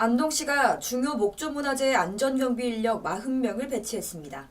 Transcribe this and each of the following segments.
안동시가 중요 목조문화재 안전경비 인력 40명을 배치했습니다.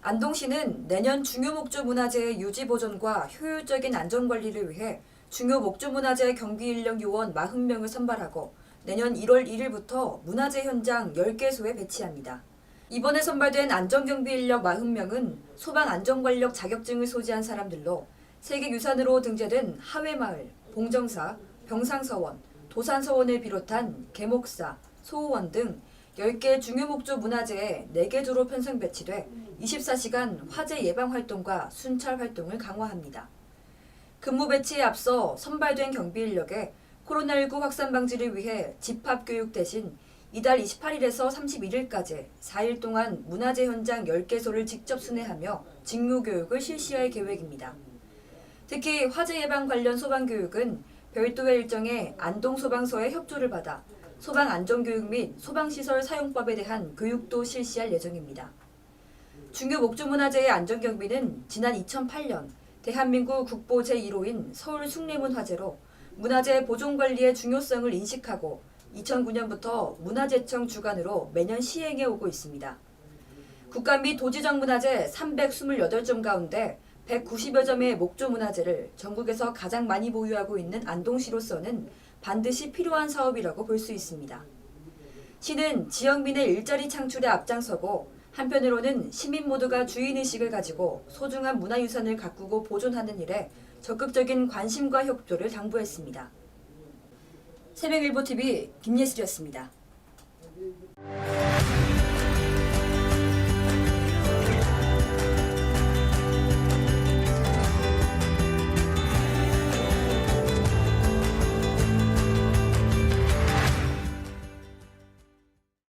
안동시는 내년 중요 목조문화재의 유지 보존과 효율적인 안전관리를 위해 중요 목조문화재 경비 인력 요원 40명을 선발하고 내년 1월 1일부터 문화재 현장 10개소에 배치합니다. 이번에 선발된 안전경비 인력 40명은 소방 안전관력 자격증을 소지한 사람들로 세계유산으로 등재된 하회마을, 봉정사, 병상서원, 도산서원을 비롯한 계목사, 소호원 등 10개 중요 목조 문화재에 4개 조로 편성 배치돼 24시간 화재 예방 활동과 순찰 활동을 강화합니다. 근무 배치에 앞서 선발된 경비 인력에 코로나19 확산 방지를 위해 집합 교육 대신 이달 28일에서 31일까지 4일 동안 문화재 현장 10개소를 직접 순회하며 직무 교육을 실시할 계획입니다. 특히 화재 예방 관련 소방 교육은 별도의 일정에 안동 소방서의 협조를 받아 소방 안전 교육 및 소방 시설 사용법에 대한 교육도 실시할 예정입니다. 중요 목조 문화재의 안전 경비는 지난 2008년 대한민국 국보 제1호인 서울 숭례문 화재로 문화재 보존 관리의 중요성을 인식하고 2009년부터 문화재청 주관으로 매년 시행해 오고 있습니다. 국가 및 도지적 문화재 328점 가운데 190여 점의 목조 문화재를 전국에서 가장 많이 보유하고 있는 안동시로서는 반드시 필요한 사업이라고 볼 수 있습니다. 시는 지역민의 일자리 창출에 앞장서고 한편으로는 시민 모두가 주인의식을 가지고 소중한 문화유산을 가꾸고 보존하는 일에 적극적인 관심과 협조를 당부했습니다. 새벽일보TV 김예슬이었습니다.